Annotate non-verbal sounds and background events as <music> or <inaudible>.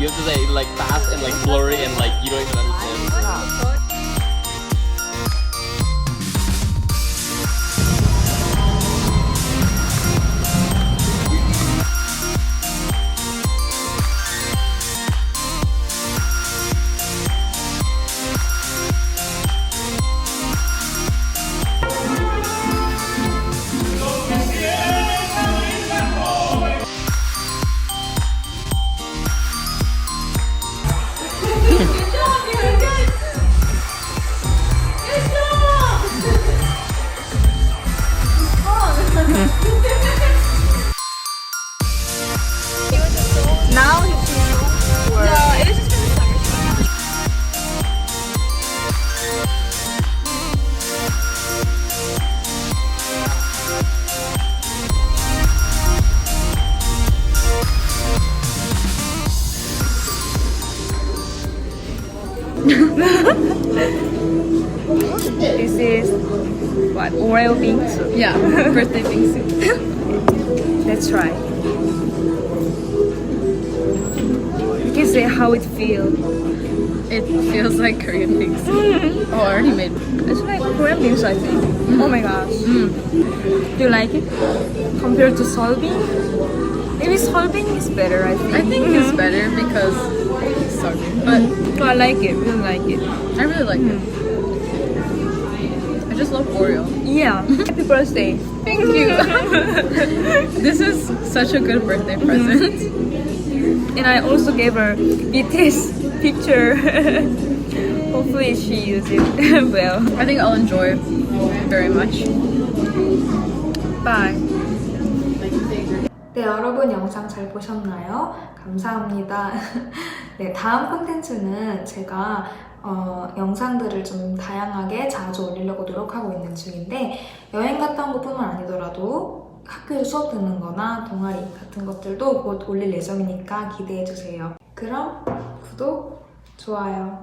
You have to say like fast and like blurry and like you don't even understand. This is what Oreo bingsu. Yeah, birthday bingsu. Let's try. You can say how it feels. It feels like Korean bingsu. <laughs> Oh, I already made. It's like Korean bingsu, I think. Mm. Oh my gosh. Mm. Do you like it? Compared to solbing? Maybe solbing is better, I think. I think it's mm-hmm. better because it's sorry, but Oh, I like it. Really like it. I really like it. Mm-hmm. I just love Oreo. Yeah. <laughs> Happy birthday. Thank you. <laughs> this is such a good birthday present. And I also gave her BTS picture. <laughs> Hopefully she uses it well. I think I'll enjoy very much. Bye. 네, 여러분 영상 잘 보셨나요? 감사합니다. <laughs> 네, 다음 콘텐츠는 제가 어, 영상들을 좀 다양하게 자주 올리려고 노력하고 있는 중인데 여행 갔다 온 것뿐만 아니더라도 학교에서 수업 듣는 거나 동아리 같은 것들도 곧 올릴 예정이니까 기대해 주세요. 그럼 구독, 좋아요